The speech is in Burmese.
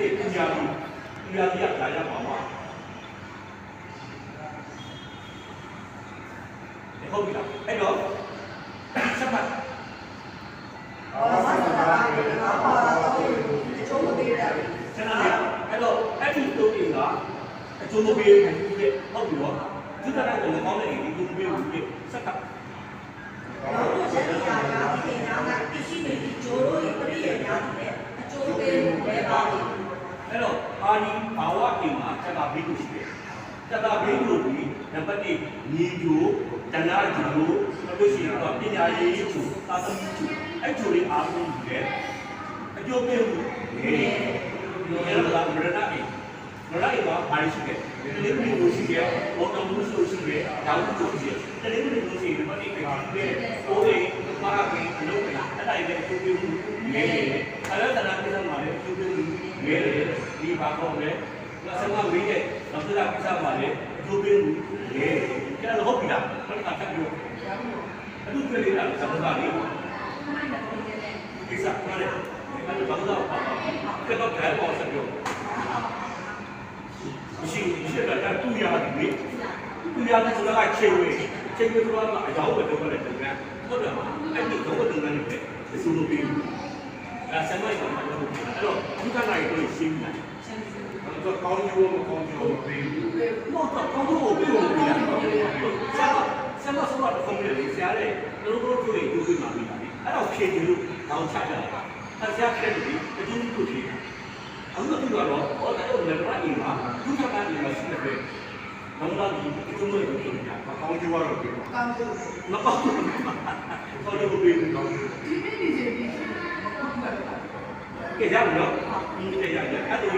တဲ့ပညာကြီးပညာကြီးကဒါရပါမှာဟုတ်ပြီလားအဲ့တော့ဆက်ပါဘာသာစကားတွေငါပါတော့အကျိုးမပေးတာဆန္ဒရအဲ့တော့အဲ့ဒီတိုးတင်ကအကျိုးမပေးဘူးတဲ့ဟုတ်ပြီတော့သူကလည်းလည်းကောင်းတဲ့ဒီကျိုးမပေးဘူးတဲ့စက်က ဘာလို့ဆက်ရတာဒီနာကတရှိနေဒီဂျိုးတို့ရဲ့ပြည့်ရများတယ်အကျိုးပေးလို့ပဲပါလိမ့် အဲ့တော့အာဒီဘာဝအိမ်မှာစက်ကဘေးကိုရှိတယ်စက်ကဘေးကိုဒီနံပါတ်1ညီကျိုးတဏှာကျိုးလို့ရှိရင်တော့ပညာရေးကျိုးသာသမီကျိုးအဲ့ကျိုးလေးအားလုံးယူတယ်အကျိုးပေးဘူးဟေးဒီလိုလားမရဏအိမ်မရဏအိမ်ကဘာရှိတယ်တလေးမီလို့ရှိတယ်ဘောတော်မှုဆိုရှိတယ်တောင်းလို့ရှိတယ်တလေးမီလို့ရှိတယ်ဘာတိပဲတယ်ဟိုလေမာကင်းအလုပ်ကအဲ့ဒါလည်းအကျိုးပေးဘူးငယ်တယ်အဲ့ဒါတဏှာပြဿနာလည်းအကျိုးပေးဘူးငယ်တယ် ဒီဘာကောလဲငါစမဝေးတဲ့နောက်တစ်ခါပြဿနာလည်းအကျိုးပေးဘူးငယ်တယ်အဲ့ဒါဟုတ်ပြီလားဘယ်ကဆက်ပြောအဲ့ဒီပြည်လေးလားသမဂလေးကိစ္စကလည်းအဲ့ဒါဘာလို့ပါကတော့ဒါပေါ်ဆက်ပြောမရှိရှိတာတူရတယ်လေတူရတယ်ဆိုတာကချိန်ဝေးချိန်ဝေးဆိုတာကအကြောင်းပဲတော့လည်းတူတယ်ဟုတ်တယ်မအဲ့ဒီတော့တူတယ်လေအစလို့ပြီး အဲဆမ်မိုက်ကတော့အဲ့တော့ဒီကနိုင်ကိုရှင်းတယ်တော့ကောင်းကျိုးမကောင်းကျိုးမပေးဘူးတော့တော့ကောင်းတော့ပြီးလို့ပြီးတယ်ဆရာဆရာဆိုတော့ခုံးလေဆရာလေတို့တို့တို့တွေတူပြီးမှပြီးတာလေအဲ့တော့ဖြေတယ်လို့တောင်းချကြတာအဲ့ဆရာဖြေတယ်အတူတူဖြေတာအခုတော့တော့ဟောတော့လည်းပါအိမ်မှာဒုက္ခကနေမရှိတဲ့ပဲတော့တော့ဒီကျုံးလို့ပြောတာမကောင်းကျိုးကတော့ပေးပါကောင်းလို့မပေါ့ဘူးခေါ်လို့ပြီးတော့ဒီနေ့ဒီစီဒီ ကဲရအောင်နော်ဒီနေ့ရရအဲ့ဒါ